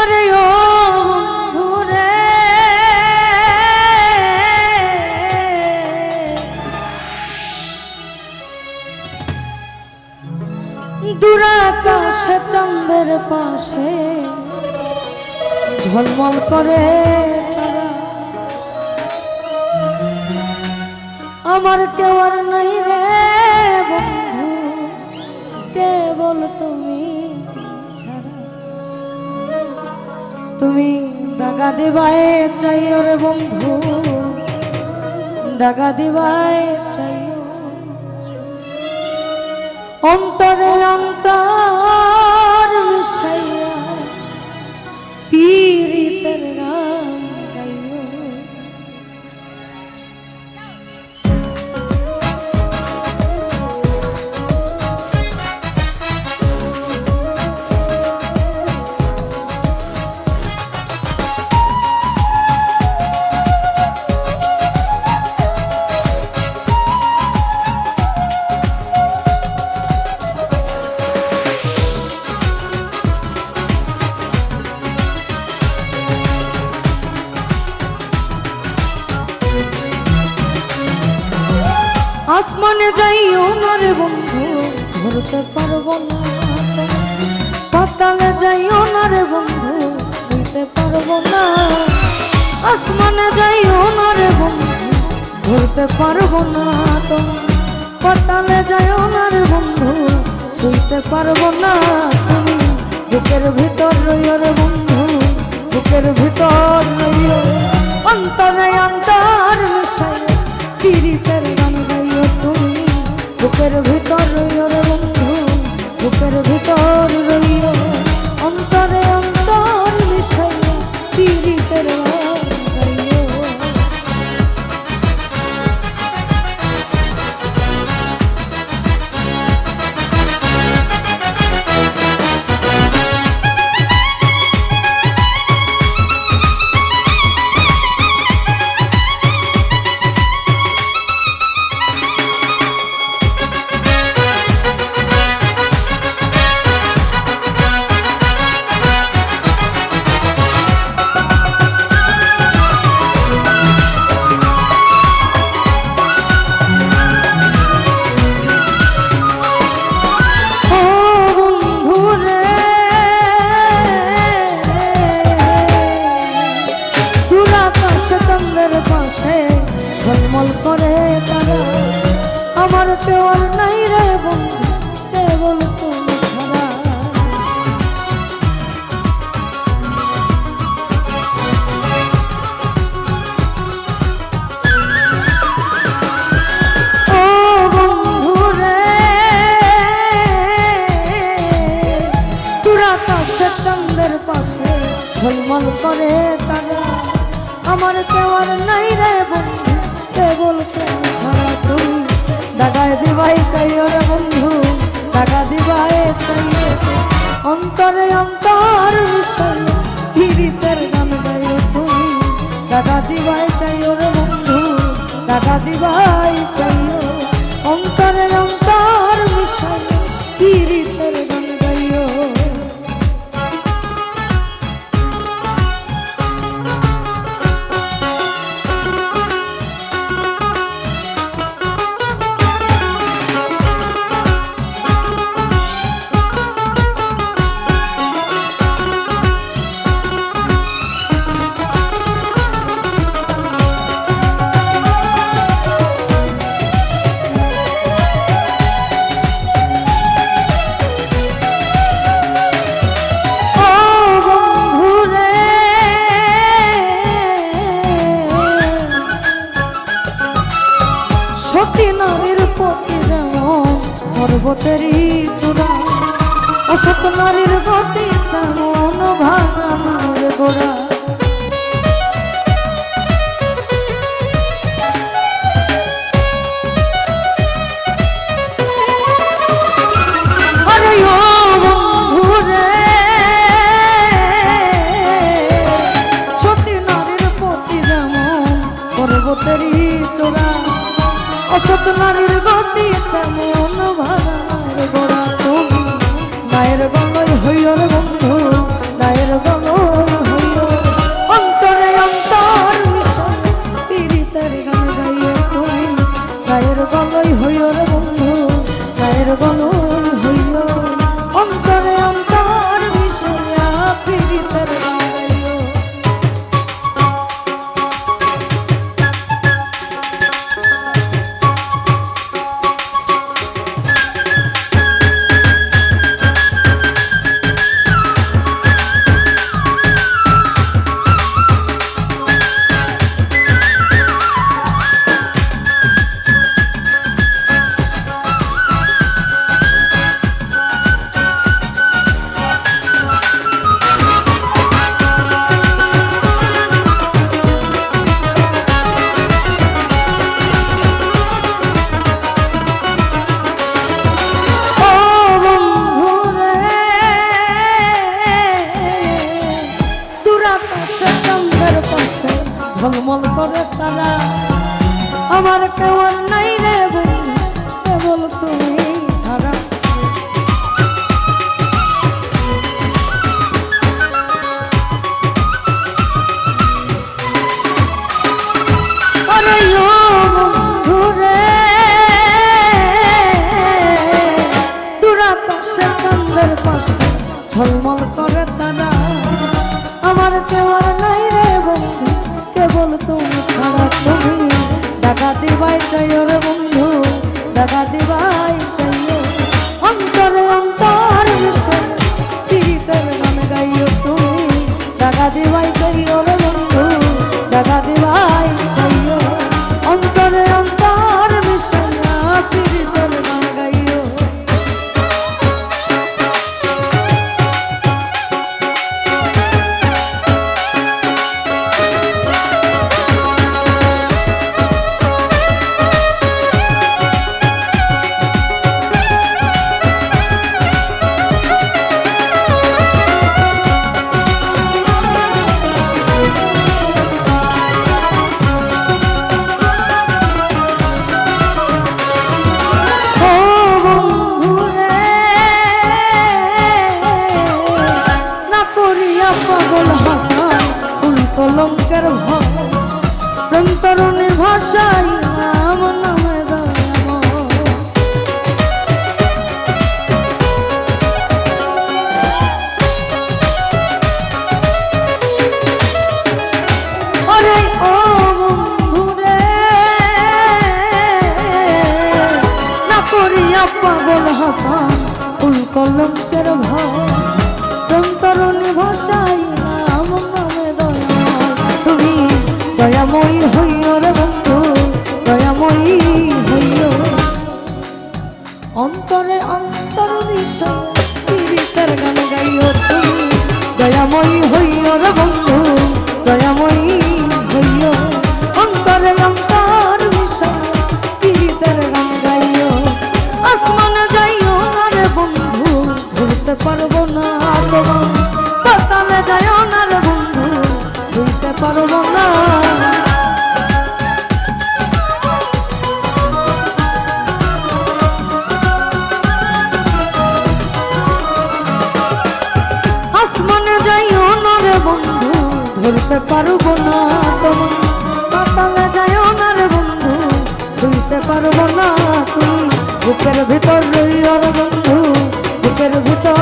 আরে ও বন্ধুরে। দুরাকাশ চন্দ্রের পাশে ঝলমল করে আমার কেউ আর নাই রে বন্ধু, কেবল তুমি। তুমি দাগা দেবায় চাইও রে বন্ধু। দাগা দেবায় চাই অন্তরে অন্তর মিশাইয়া পীড়িতের আসমানে যাইও না রে বন্ধু, ধরতে পারব না। পাতালে যাইও না রে বন্ধু, ধরতে পারব না। আসমানে যাইও না রে বন্ধু, ধরতে পারব না তো। পাতালে যাইও না রে বন্ধু, ছুঁইতে পারব না তুমি বুকের ভিতর রইও রে বন্ধু, বুকের ভিতর রইও। অন্তরে অন্তর মিশাইয়া বুকের ভিতর করে তারা। আমার কেওয়ার নাই রে বন্ধু, কেবল ছাড়া তুমি। দাগায় দিবাই চাইও রে বন্ধু দাগা দিবাই চাইও। অন্তরে অন্তর বিষয় গান গাইও তুমি। দাদা দিবাই চাইও রে বন্ধু দাদা দিবাই পর্বতেরই চূড়া। অসত নারীর গতি তেমন ভাঙানোর গোড়া। অসত নারীর গতি তেমন মায়ের গঙ্গয় করে তারা। আমার কেউ নাই রে বন্ধু, কেবল তুমি ছাড়া তুমি দেখা দিবাই চাইও রে বন্ধু, দেখা দিবাই চাইও। অন্তরে অন্তর বিষয় গান গাইও তুমি। দেখা দিবাই রে পাগল হাসান উল কলঙ্কের ভয় তরুণী ভাষাই নাম নামে দয়া তুমি দয়াময়ী হইও রে বন্ধু, দয়াময়ী হইও। অন্তরে অন্তর বিষয় গান গাইও তুমি, দয়াময়ী হইও রে বন্ধু। ধরতে পারব না তোমার পাতালে যায় না বন্ধু ছুঁতে পারব না তুমি। বুকের ভিতর রইও রে বন্ধু, বুকের ভিতর